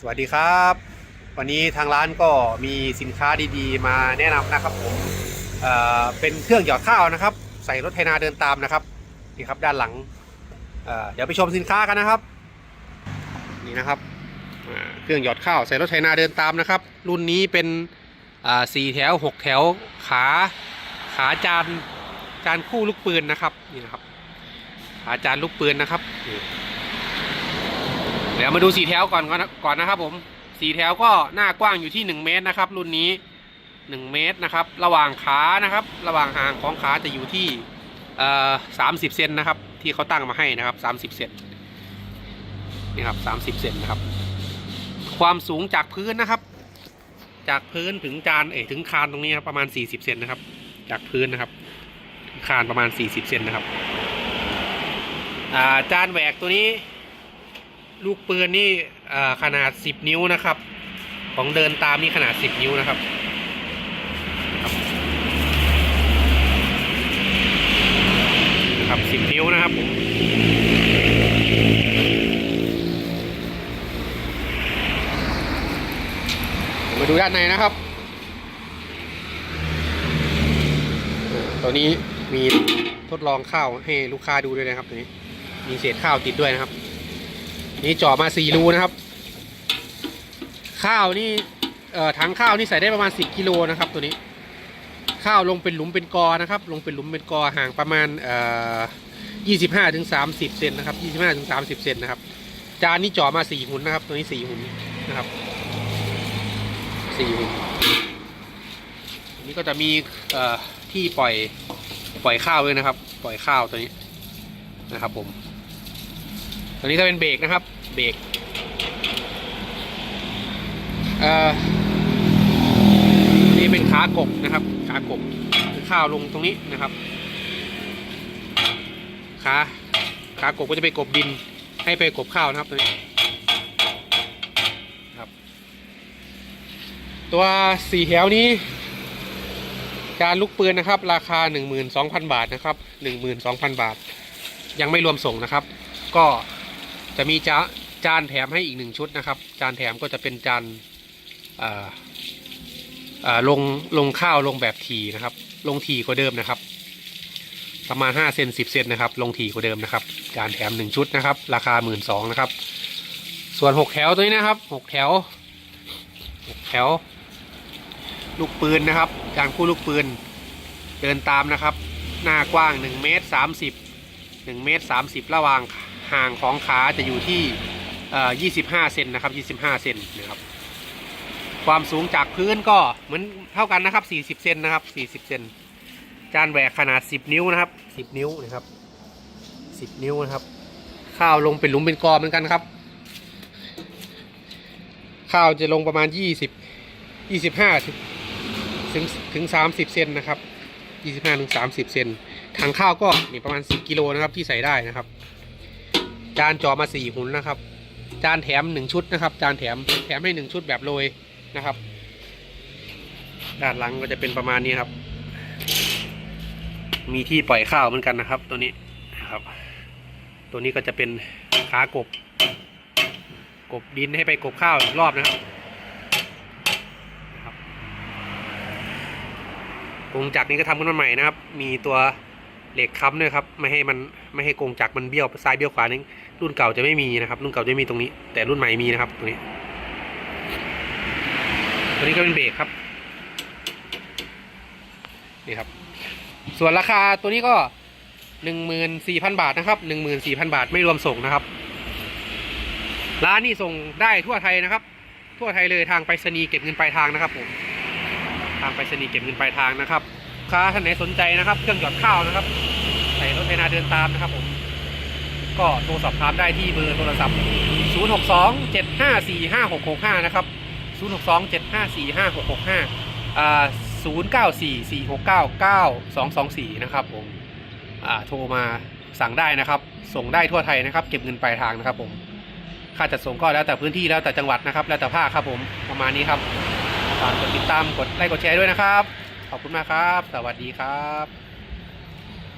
สวัสดีครับ วันนี้ทางร้านก็มีสินค้าดีๆ มาแนะนำนะครับผมเเป็นเครื่องหยอดข้าวนะครับ ใส่รถไถนาเดินตามนะครับนี่ครับด้านหลังเเดี๋ยวไปชมสินค้ากันนะครับ นี่นะครับเครื่องหยอดข้าวใส่รถไถนาเดินตามนะครับ รุ่นนี้เป็นสี่แถวหกแถวขาขาจานจานคู่ลูกปืนนะครับนี่นะครับขาจานลูกปืนนะครับ เดี๋ยวมาดูสีแถวก่อนก่อนนะก่อนนะครับผมสีแถวก็หน้ากว้างอยู่ที่ 1 เมตรนะครับ รุ่นนี้ 1 เมตรนะครับ ระหว่างขานะครับ ระหว่างห่างของขาจะอยู่ที่เอ่อสามสิบเซนนะครับ ที่เขาตั้งมาให้นะครับสามสิบเซนนี่ครับสามสิบเซนนะครับ ความสูงจากพื้นนะครับ จากพื้นถึงจานเอ๋ถึงคานตรงนี้ครับประมาณ40เซนนะครับ จากพื้นนะครับคานประมาณ40เซนนะครับจานแหวกตัวนี้ ลูกปืนนี่ขนาด 10 นิ้วนะครับ ของเดินตามนี่ขนาด 10 นิ้วนะครับครับนะครับ10 นิ้วนะครับผมมาดูด้านในนะครับตัวนี้มีทดลองข้าวให้ลูกค้าดูด้วยนะครับตัวนี้ มีเศษข้าวติดด้วยนะครับ นี่เจาะมาสี่รูนะครับ ข้าวนี่เอ่อถังข้าวนี่ใส่ได้ประมาณสิบกิโลนะครับตัวนี้ ข้าวลงเป็นหลุมเป็นกอนะครับ ลงเป็นหลุมเป็นกอห่างประมาณเอ่อยี่สิบห้าถึงสามสิบเซนนะครับยี่สิบห้าถึงสามสิบเซนนะครับ จานนี้เจาะมาสี่หุ่นนะครับ ตัวนี้สี่หุ่นนะครับสี่หุ่นนนี้ก็จะมีเอ่อที่ปล่อยปล่อยข้าวด้วยนะครับ ปล่อยข้าวตัวนี้นะครับผม ตัวนี้ก็เป็นเบรกนะครับ เบรกเอ่อนี่เป็นขากบนะครับ ขากบข้าวลงตรงนี้นะครับ ขาขากบก็จะไปกบดิน ให้ไปกบข้าวนะครับตัวนี้ครับ ตัวสี่แถวนี้การลูกปืนนะครับ ราคา 12,000 บาทนะครับ 12,000 บาท ยังไม่รวมส่งนะครับ ก็ จะมีจาจานแถมให้อีกหนึ่งชุดนะครับ จานแถมก็จะเป็นจานอ่าอ่าลงลงข้าวลงแบบทีนะครับ ลงทีกว่าเดิมนะครับ ประมาณ5เซน10เซนนะครับ ลงทีกว่าเดิมนะครับ จานแถม1ชุดนะครับ ราคา 1 2ื่นนะครับ ส่วน 6 แถวตัวนี้นะครับ 6 แถว 6 แถว ลูกปืนนะครับจานคู่ลูกปืน เดินตามนะครับ หน้ากว้าง 1 เมตร30 1เมตร30 ระหว่าง ห่างของขาจะอยู่ที่ 25 เซนนะครับ 25 เซนนะครับ ความสูงจากพื้นก็เหมือนเท่ากันนะครับ 40 เซนนะครับ 40 เซน จานแหวกขนาด 10 นิ้วนะครับ 10 นิ้วนะครับ 10 นิ้วนะครับ ข้าวลงเป็นหลุมเป็นกอเหมือนกันครับ ข้าวจะลงประมาณ 20 25ถึงถึงถึง 30 เซนนะครับ 25ถึง30 เซนถังข้าวก็นี่ประมาณ 10 กิโลนะครับที่ใส่ได้นะครับ จานเจอมา4หุ่นนะครับ จานแถม1ชุดนะครับ จานแถมแถมให้1ชุดแบบโรยนะครับ ด้านหลังก็จะเป็นประมาณนี้ครับ มีที่ปล่อยข้าวเหมือนกันนะครับ ตัวนี้นะครับ ตัวนี้ก็จะเป็นขากบ กบดินให้ไปกบข้าวอีกรอบนะครับนะครับกงจักรนี้ก็ทำขึ้นมาใหม่นะครับ มีตัวเหล็กค้ำด้วยครับ ไม่ให้มันไม่ให้กรงจักรมันเบี้ยวซ้ายเบี้ยวขวานี่ รุ่นเก่าจะไม่มีนะครับ รุ่นเก่าจะมีตรงนี้ แต่รุ่นใหม่มีนะครับตรงนี้ตัวนี้ก็เป็นเบรกครับนี่ครับ ส่วนราคาตัวนี้ก็หนึ่งหมื่นสี่พันบาทนะครับหนึ่งหมื่นสี่พันบาทไม่รวมส่งนะครับ ร้านนี้ส่งได้ทั่วไทยนะครับ ทั่วไทยเลยทางไปรษณีย์เก็บเงินปลายทางนะครับผมทางไปรษณีย์เก็บเงินปลายทางนะครับค้าท่านไหนสนใจนะครับ เครื่องหยอดข้าวนะครับ ใส่รถไถนาเดินตามนะครับผม ก็โทรสอบถามได้ที่เบอร์โทรศัพท์ 0 6 2 7 5 4 5 6 6 5 นะครับ 0 6 2 7 5 4 5 6 6 5 อ่า 0 9 4 4 6 9 9 2 2 4 นะครับผม อ่า โทรมาสั่งได้นะครับ ส่งได้ทั่วไทยนะครับ เก็บเงินปลายทางนะครับผม ค่าจัดส่งก็แล้วแต่พื้นที่แล้วแต่จังหวัดนะครับ แล้วแต่ภาคครับผม ประมาณนี้ครับ ฝากกดติดตาม กดไลค์ กดแชร์ด้วยนะครับ ขอบคุณมากครับ สวัสดีครับ